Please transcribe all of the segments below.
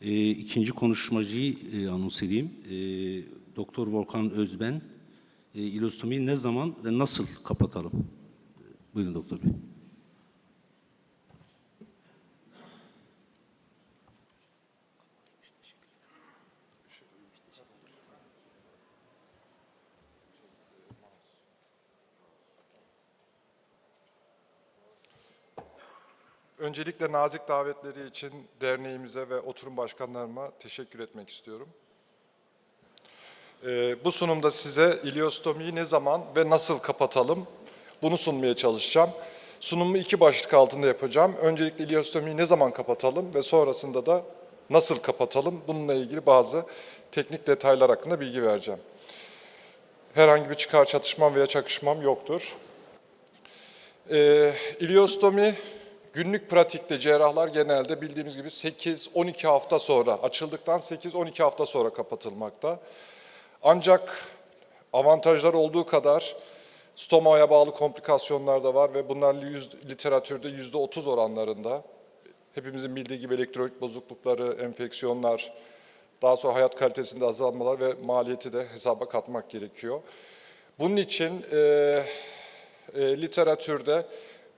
E, ikinci konuşmacıyı e, anons edeyim. E, Doktor Volkan Özben, e, ilostomiyi ne zaman ve nasıl kapatalım? Buyurun doktor bey. Öncelikle nazik davetleri için derneğimize ve oturum başkanlarıma teşekkür etmek istiyorum. Ee, bu sunumda size iliostomiyi ne zaman ve nasıl kapatalım bunu sunmaya çalışacağım. Sunumu iki başlık altında yapacağım. Öncelikle iliostomiyi ne zaman kapatalım ve sonrasında da nasıl kapatalım bununla ilgili bazı teknik detaylar hakkında bilgi vereceğim. Herhangi bir çıkar çatışmam veya çakışmam yoktur. Ee, iliostomi günlük pratikte cerrahlar genelde bildiğimiz gibi 8-12 hafta sonra açıldıktan 8-12 hafta sonra kapatılmakta. Ancak avantajlar olduğu kadar stomaya bağlı komplikasyonlar da var ve bunlar literatürde yüzde 30 oranlarında. Hepimizin bildiği gibi elektrolit bozuklukları, enfeksiyonlar, daha sonra hayat kalitesinde azalmalar ve maliyeti de hesaba katmak gerekiyor. Bunun için e, e, literatürde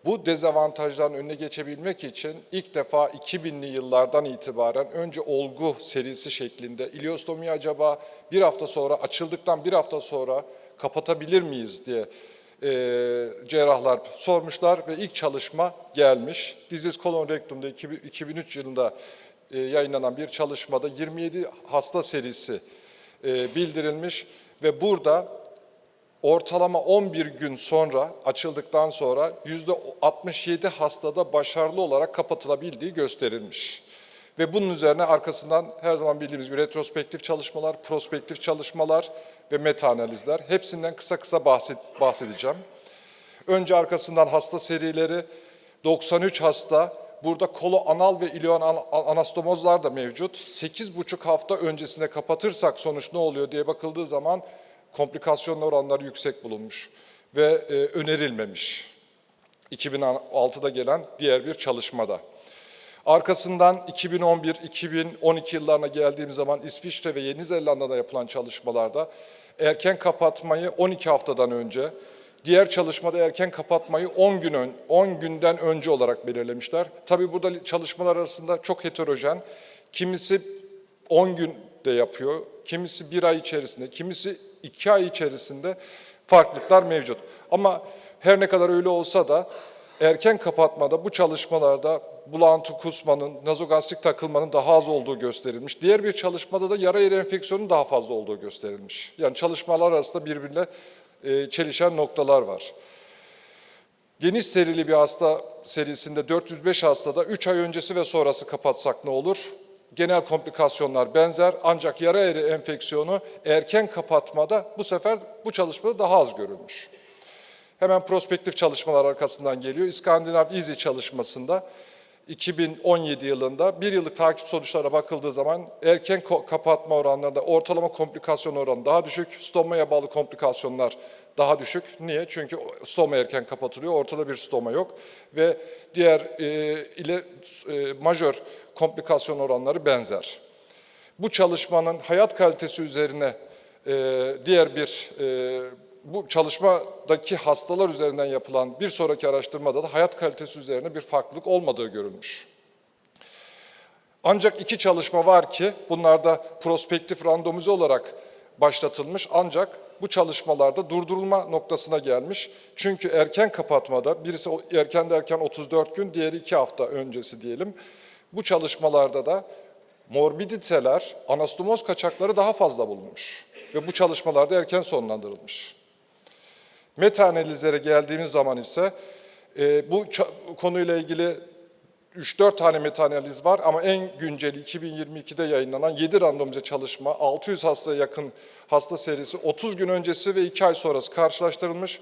bu dezavantajların önüne geçebilmek için ilk defa 2000'li yıllardan itibaren önce olgu serisi şeklinde iliostomi acaba bir hafta sonra açıldıktan bir hafta sonra kapatabilir miyiz diye e, cerrahlar sormuşlar ve ilk çalışma gelmiş. Dizis kolon rektumda 2003 yılında e, yayınlanan bir çalışmada 27 hasta serisi e, bildirilmiş ve burada ortalama 11 gün sonra açıldıktan sonra %67 hastada başarılı olarak kapatılabildiği gösterilmiş. Ve bunun üzerine arkasından her zaman bildiğimiz gibi retrospektif çalışmalar, prospektif çalışmalar ve meta analizler hepsinden kısa kısa bahsedeceğim. Önce arkasından hasta serileri 93 hasta Burada kolo anal ve ilioan anastomozlar da mevcut. 8,5 hafta öncesine kapatırsak sonuç ne oluyor diye bakıldığı zaman komplikasyonlu oranları yüksek bulunmuş ve e, önerilmemiş. 2006'da gelen diğer bir çalışmada. Arkasından 2011-2012 yıllarına geldiğimiz zaman İsviçre ve Yeni Zelanda'da yapılan çalışmalarda erken kapatmayı 12 haftadan önce, diğer çalışmada erken kapatmayı 10 gün ön, 10 günden önce olarak belirlemişler. Tabii burada çalışmalar arasında çok heterojen. Kimisi 10 günde yapıyor, kimisi bir ay içerisinde, kimisi iki ay içerisinde farklılıklar mevcut. Ama her ne kadar öyle olsa da erken kapatmada bu çalışmalarda bulantı kusmanın, nazogastrik takılmanın daha az olduğu gösterilmiş. Diğer bir çalışmada da yara yeri enfeksiyonun daha fazla olduğu gösterilmiş. Yani çalışmalar arasında birbirine e, çelişen noktalar var. Geniş serili bir hasta serisinde 405 hastada 3 ay öncesi ve sonrası kapatsak ne olur? Genel komplikasyonlar benzer ancak yara eri enfeksiyonu erken kapatmada bu sefer bu çalışmada daha az görülmüş. Hemen prospektif çalışmalar arkasından geliyor. İskandinav Easy çalışmasında 2017 yılında bir yıllık takip sonuçlara bakıldığı zaman erken kapatma oranlarında ortalama komplikasyon oranı daha düşük, stomaya bağlı komplikasyonlar daha düşük. Niye? Çünkü stoma erken kapatılıyor, ortada bir stoma yok ve diğer e, ile e, majör komplikasyon oranları benzer. Bu çalışmanın hayat kalitesi üzerine e, diğer bir e, bu çalışmadaki hastalar üzerinden yapılan bir sonraki araştırmada da hayat kalitesi üzerine bir farklılık olmadığı görülmüş. Ancak iki çalışma var ki bunlarda prospektif randomize olarak başlatılmış ancak bu çalışmalarda durdurulma noktasına gelmiş. Çünkü erken kapatmada birisi erken derken 34 gün, diğeri 2 hafta öncesi diyelim. Bu çalışmalarda da morbiditeler, anastomoz kaçakları daha fazla bulunmuş. Ve bu çalışmalarda erken sonlandırılmış. Meta analizlere geldiğimiz zaman ise e, bu konuyla ilgili 3-4 tane meta analiz var ama en günceli 2022'de yayınlanan 7 randomize çalışma, 600 hastaya yakın hasta serisi 30 gün öncesi ve 2 ay sonrası karşılaştırılmış.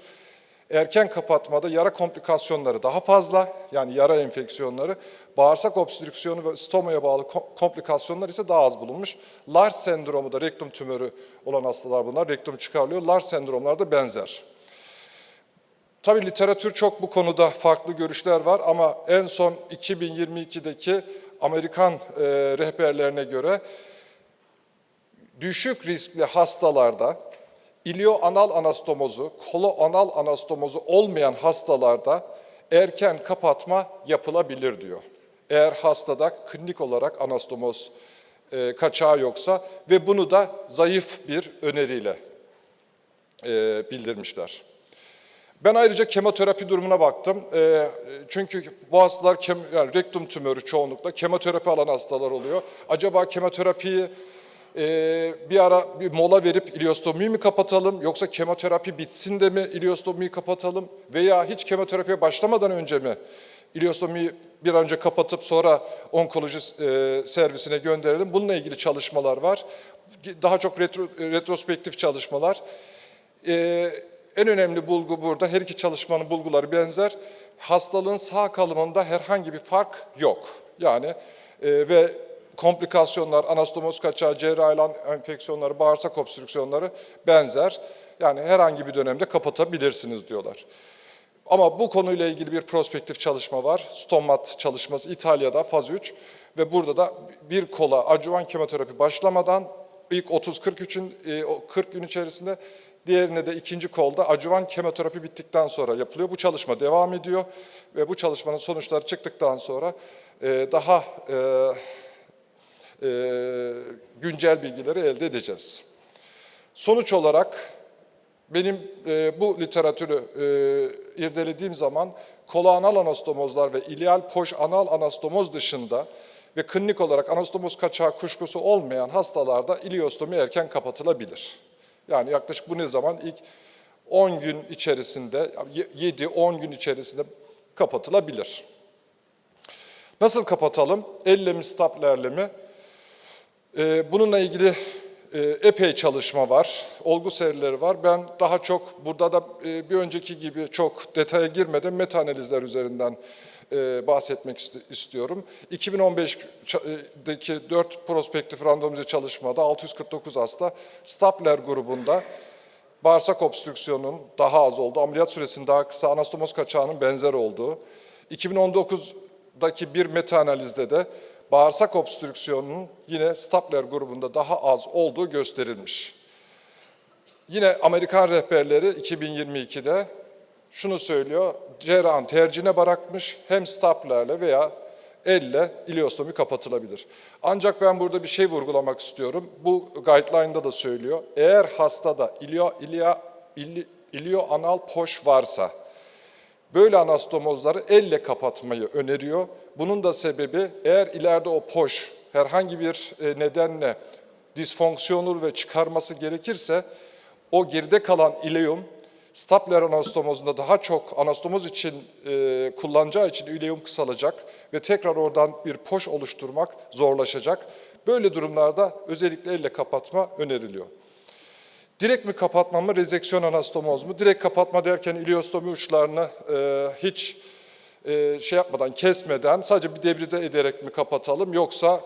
Erken kapatmada yara komplikasyonları daha fazla, yani yara enfeksiyonları, bağırsak obstrüksiyonu ve stomaya bağlı komplikasyonlar ise daha az bulunmuş. Lars sendromu da rektum tümörü olan hastalar bunlar, rektum çıkarılıyor. Lars sendromlar da benzer. Tabii literatür çok bu konuda farklı görüşler var ama en son 2022'deki Amerikan e, rehberlerine göre düşük riskli hastalarda ilioanal anastomozu, koloanal anastomozu olmayan hastalarda erken kapatma yapılabilir diyor. Eğer hastada klinik olarak anastomoz e, kaçağı yoksa ve bunu da zayıf bir öneriyle e, bildirmişler. Ben ayrıca kemoterapi durumuna baktım. E, çünkü bu hastalar kem, yani rektum tümörü çoğunlukla kemoterapi alan hastalar oluyor. Acaba kemoterapiyi e, bir ara bir mola verip iliostomiyi mi kapatalım yoksa kemoterapi bitsin de mi iliostomiyi kapatalım veya hiç kemoterapiye başlamadan önce mi iliostomiyi bir an önce kapatıp sonra onkoloji e, servisine gönderelim. Bununla ilgili çalışmalar var. Daha çok retro, retrospektif çalışmalar. Ee, en önemli bulgu burada, her iki çalışmanın bulguları benzer. Hastalığın sağ kalımında herhangi bir fark yok. Yani e, ve komplikasyonlar, anastomoz kaçağı, cerrahi enfeksiyonları, bağırsak obstrüksiyonları benzer. Yani herhangi bir dönemde kapatabilirsiniz diyorlar. Ama bu konuyla ilgili bir prospektif çalışma var. Stomat çalışması İtalya'da faz 3 ve burada da bir kola adjuvan kemoterapi başlamadan ilk 30-40 gün, 40 gün içerisinde diğerine de ikinci kolda adjuvan kemoterapi bittikten sonra yapılıyor. Bu çalışma devam ediyor ve bu çalışmanın sonuçları çıktıktan sonra e, daha e, e, güncel bilgileri elde edeceğiz. Sonuç olarak benim e, bu literatürü e, irdelediğim zaman koloanal anastomozlar ve ileal poş anal anastomoz dışında ve klinik olarak anastomoz kaçağı kuşkusu olmayan hastalarda iliostomi erken kapatılabilir. Yani yaklaşık bu ne zaman? İlk 10 gün içerisinde, 7-10 gün içerisinde kapatılabilir. Nasıl kapatalım? Elle mi, staplerle mi? Bununla ilgili epey çalışma var, olgu serileri var. Ben daha çok burada da e, bir önceki gibi çok detaya girmeden meta analizler üzerinden e, bahsetmek istiyorum. 2015'deki 4 prospektif randomize çalışmada 649 hasta Stapler grubunda bağırsak obstrüksiyonun daha az olduğu, ameliyat süresinin daha kısa, anastomoz kaçağının benzer olduğu, 2019'daki bir meta analizde de bağırsak obstrüksiyonunun yine Stapler grubunda daha az olduğu gösterilmiş. Yine Amerikan rehberleri 2022'de şunu söylüyor, cerrahın tercihine bırakmış hem staplerle veya elle iliostomi kapatılabilir. Ancak ben burada bir şey vurgulamak istiyorum. Bu guideline'da da söylüyor. Eğer hastada ilio, ilio, ili, ilioanal poş varsa böyle anastomozları elle kapatmayı öneriyor. Bunun da sebebi eğer ileride o poş herhangi bir e, nedenle disfonksiyonur ve çıkarması gerekirse o geride kalan ileum Stapler anastomozunda daha çok anastomoz için e, kullanacağı için ileum kısalacak ve tekrar oradan bir poş oluşturmak zorlaşacak. Böyle durumlarda özellikle elle kapatma öneriliyor. Direkt mi kapatma mı, rezeksiyon anastomoz mu? Direkt kapatma derken iliostomi uçlarını e, hiç e, şey yapmadan, kesmeden sadece bir debride ederek mi kapatalım yoksa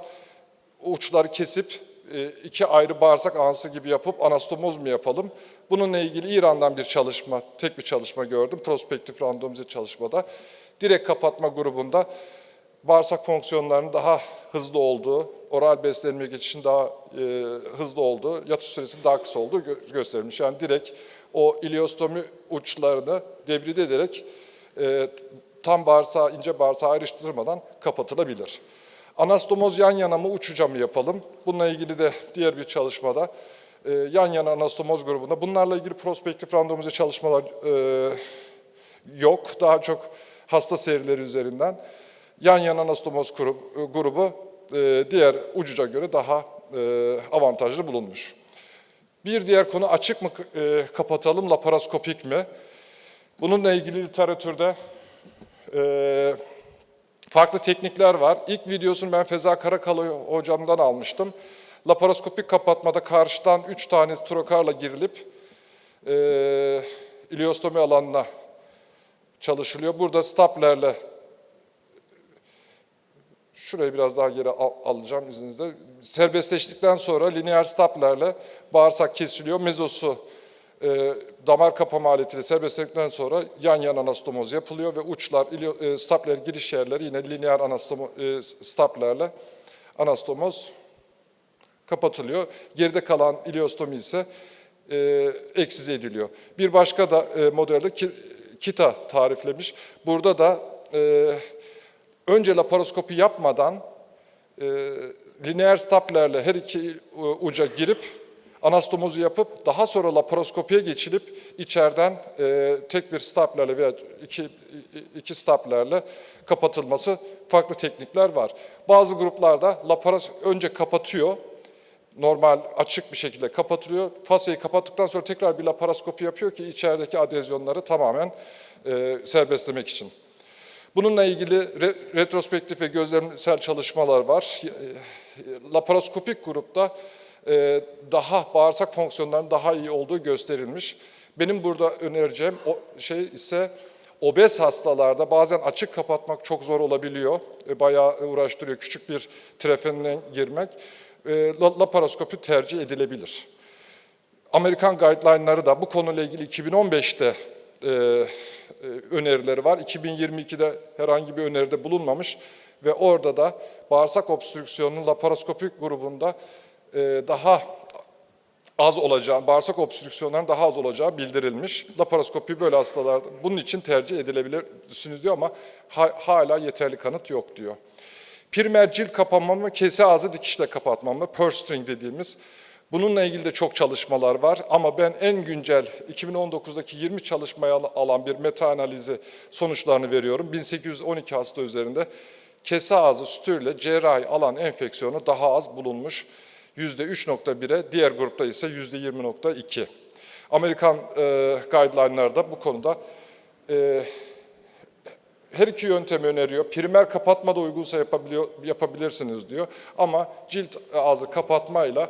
uçları kesip e, iki ayrı bağırsak ansı gibi yapıp anastomoz mu yapalım? Bununla ilgili İran'dan bir çalışma, tek bir çalışma gördüm. Prospektif randomize çalışmada. Direkt kapatma grubunda bağırsak fonksiyonlarının daha hızlı olduğu, oral beslenme geçişin daha e, hızlı olduğu, yatış süresinin daha kısa olduğu gö gösterilmiş. Yani direkt o iliostomi uçlarını debride ederek e, tam bağırsağı, ince bağırsağı ayrıştırmadan kapatılabilir. Anastomoz yan yana mı uçuca mı yapalım? Bununla ilgili de diğer bir çalışmada e, yan yana anastomoz grubunda. Bunlarla ilgili prospektif randomize çalışmalar e, yok. Daha çok hasta serileri üzerinden. Yan yana anastomoz grubu, e, diğer ucuca göre daha e, avantajlı bulunmuş. Bir diğer konu açık mı e, kapatalım, laparoskopik mi? Bununla ilgili literatürde farklı teknikler var. İlk videosunu ben Feza Karakalı hocamdan almıştım. Laparoskopik kapatmada karşıdan 3 tane trokarla girilip iliostomi alanına çalışılıyor. Burada staplerle şurayı biraz daha geri al, alacağım izninizle. Serbestleştikten sonra lineer staplerle bağırsak kesiliyor. Mezosu e, damar kapama aletiyle serbestledikten sonra yan yana anastomoz yapılıyor ve uçlar, e, stapler giriş yerleri yine lineer anastomo, e, staplerle anastomoz kapatılıyor. Geride kalan iliostomi ise e, eksize ediliyor. Bir başka da e, modelde ki, kita tariflemiş. Burada da e, önce laparoskopi yapmadan e, lineer staplerle her iki e, uca girip anastomozu yapıp daha sonra laparoskopiye geçilip içeriden e, tek bir staplerle veya iki, iki staplerle kapatılması farklı teknikler var. Bazı gruplarda laparos önce kapatıyor, normal açık bir şekilde kapatılıyor. Fasyayı kapattıktan sonra tekrar bir laparoskopi yapıyor ki içerideki adezyonları tamamen e, serbestlemek için. Bununla ilgili re- retrospektif ve gözlemsel çalışmalar var. E, Laparoskopik grupta e, daha bağırsak fonksiyonlarının daha iyi olduğu gösterilmiş. Benim burada önereceğim o şey ise obez hastalarda bazen açık kapatmak çok zor olabiliyor. E, Bayağı uğraştırıyor küçük bir trefenine girmek. E, la- Laparoskopi tercih edilebilir. Amerikan guideline'ları da bu konuyla ilgili 2015'te e, e, önerileri var. 2022'de herhangi bir öneride bulunmamış ve orada da bağırsak obstrüksiyonunun laparoskopik grubunda e, daha az olacağı, bağırsak obstrüksiyonlarının daha az olacağı bildirilmiş. Laparoskopi böyle hastalarda bunun için tercih edilebilirsiniz diyor ama ha- hala yeterli kanıt yok diyor. Primer cilt kapanma mı, kese ağzı dikişle kapatma mı, purse string dediğimiz. Bununla ilgili de çok çalışmalar var ama ben en güncel 2019'daki 20 çalışmaya al- alan bir meta analizi sonuçlarını veriyorum. 1812 hasta üzerinde kese ağzı stürle cerrahi alan enfeksiyonu daha az bulunmuş. %3.1'e, diğer grupta ise %20.2. Amerikan e, guideline'lar da bu konuda e, her iki yöntemi öneriyor. Primer kapatma da uygunsa yapabiliyor, yapabilirsiniz diyor. Ama cilt ağzı kapatmayla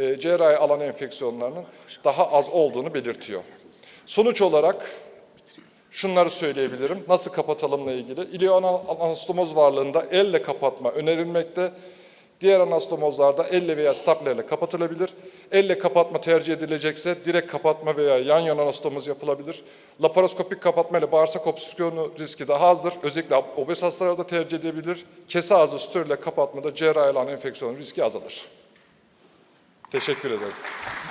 e, cerrahi alan enfeksiyonlarının daha az olduğunu belirtiyor. Sonuç olarak şunları söyleyebilirim. Nasıl kapatalımla ilgili? İlioanastomoz varlığında elle kapatma önerilmekte. Diğer anastomozlarda elle veya staplerle kapatılabilir. Elle kapatma tercih edilecekse direkt kapatma veya yan yana anastomoz yapılabilir. Laparoskopik kapatma ile bağırsak obstrüksiyonu riski daha azdır. Özellikle obez hastalarda tercih edilebilir. Kese ağzı stürle kapatmada cerrahi alan enfeksiyon riski azalır. Teşekkür ederim.